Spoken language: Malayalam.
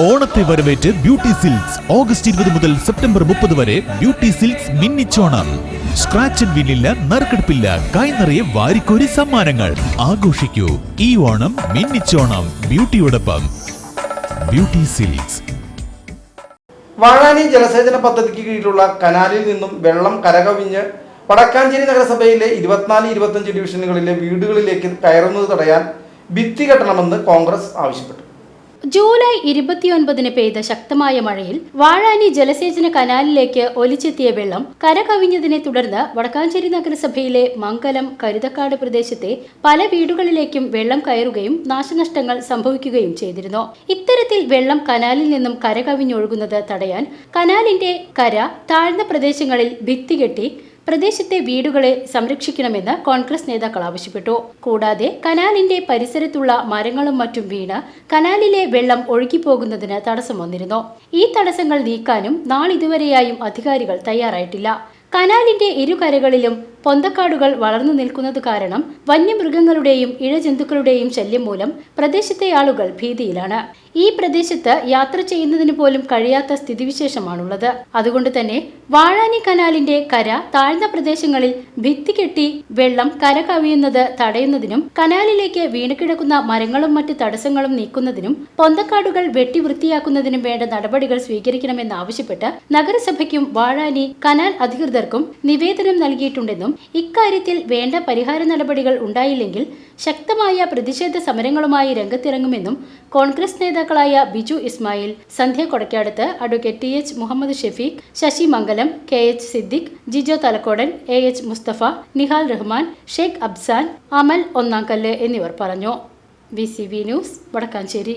ഓണത്തെ വരവേറ്റ് ബ്യൂട്ടി സിൽക്സ്. ഓഗസ്റ്റ് ഇരുപത് മുതൽ സെപ്റ്റംബർ മുപ്പത് വരെ ബ്യൂട്ടി സിൽക്സ് മിന്നിച്ചോണം. സ്ക്രാച്ച് ആൻഡ് വിന്നില്ല നറുക്കെടുപ്പില്ല. കൈനിറയെ വാരിക്കോരി സമ്മാനങ്ങൾ. ആഘോഷിക്കൂ. ഈ ഓണം മിന്നിച്ചോണം. ബ്യൂട്ടിയോടൊപ്പം. Beauty silks. വാഴാനി ജലസേചന പദ്ധതിക്ക് കീഴിലുള്ള കനാലിൽ നിന്നും വെള്ളം കരകവിഞ്ഞ് വടക്കാഞ്ചേരി നഗരസഭയിലെ ഇരുപത്തിനാല് ഇരുപത്തഞ്ച് ഡിവിഷനുകളിലെ വീടുകളിലേക്ക് കയറുന്നത് തടയാൻ ഭിത്തി കെട്ടണമെന്ന് കോൺഗ്രസ് ആവശ്യപ്പെട്ടു. ജൂലൈ ഇരുപത്തിയൊൻപതിന് പെയ്ത ശക്തമായ മഴയിൽ വാഴാനി ജലസേചന കനാലിലേക്ക് ഒലിച്ചെത്തിയ വെള്ളം കരകവിഞ്ഞതിനെ തുടർന്ന് വടക്കാഞ്ചേരി നഗരസഭയിലെ മംഗലം കരുതക്കാട് പ്രദേശത്തെ പല വീടുകളിലേക്കും വെള്ളം കയറുകയും നാശനഷ്ടങ്ങൾ സംഭവിക്കുകയും ചെയ്തിരുന്നു. ഇത്തരത്തിൽ വെള്ളം കനാലിൽ നിന്നും കരകവിഞ്ഞൊഴുകുന്നത് തടയാൻ കനാലിന്റെ കര താഴ്ന്ന പ്രദേശങ്ങളിൽ ഭിത്തി കെട്ടി പ്രദേശത്തെ വീടുകളെ സംരക്ഷിക്കണമെന്ന് കോൺഗ്രസ് നേതാക്കൾ ആവശ്യപ്പെട്ടു. കൂടാതെ കനാലിന്റെ പരിസരത്തുള്ള മരങ്ങളും മറ്റും വീണ് കനാലിലെ വെള്ളം ഒഴുകിപ്പോകുന്നതിന് തടസ്സം വന്നിരുന്നു. ഈ തടസ്സങ്ങൾ നീക്കാനും നാളിതുവരെയായും അധികാരികൾ തയ്യാറായിട്ടില്ല. കനാലിന്റെ ഇരുകരകളിലും പൊന്തക്കാടുകൾ വളർന്നു നിൽക്കുന്നത് കാരണം വന്യമൃഗങ്ങളുടെയും ഇഴജന്തുക്കളുടെയും ശല്യം മൂലം പ്രദേശത്തെ ആളുകൾ ഭീതിയിലാണ്. ഈ പ്രദേശത്ത് യാത്ര ചെയ്യുന്നതിന് പോലും കഴിയാത്ത സ്ഥിതിവിശേഷമാണുള്ളത്. അതുകൊണ്ട് തന്നെ വാഴാനി കനാലിന്റെ കര താഴ്ന്ന പ്രദേശങ്ങളിൽ ഭിത്തി കെട്ടി വെള്ളം കര കവിയുന്നത് തടയുന്നതിനും കനാലിലേക്ക് വീണുകിടക്കുന്ന മരങ്ങളും മറ്റ് തടസ്സങ്ങളും നീക്കുന്നതിനും പൊന്തക്കാടുകൾ വെട്ടി വൃത്തിയാക്കുന്നതിനും വേണ്ട നടപടികൾ സ്വീകരിക്കണമെന്ന് ആവശ്യപ്പെട്ട് നഗരസഭയ്ക്കും വാഴാനി കനാൽ അധികൃതർക്കും നിവേദനം നൽകിയിട്ടുണ്ടെന്നും ഇക്കാര്യത്തിൽ വേണ്ട പരിഹാര നടപടികൾ ഉണ്ടായില്ലെങ്കിൽ ശക്തമായ പ്രതിഷേധ സമരങ്ങളുമായി രംഗത്തിറങ്ങുമെന്നും കോൺഗ്രസ് നേതാക്കളായ Biju Ismail Sandhya Kodakkadath advocate T H Muhammad Shefeeq Sasi Mangalam K H Siddique Jijo Thalakkodan A H Musthafa Nihal Rahman Sheikh Absan Amal Onnamkallu എന്നിവർ പറഞ്ഞു. V C V news Vadakkanchery.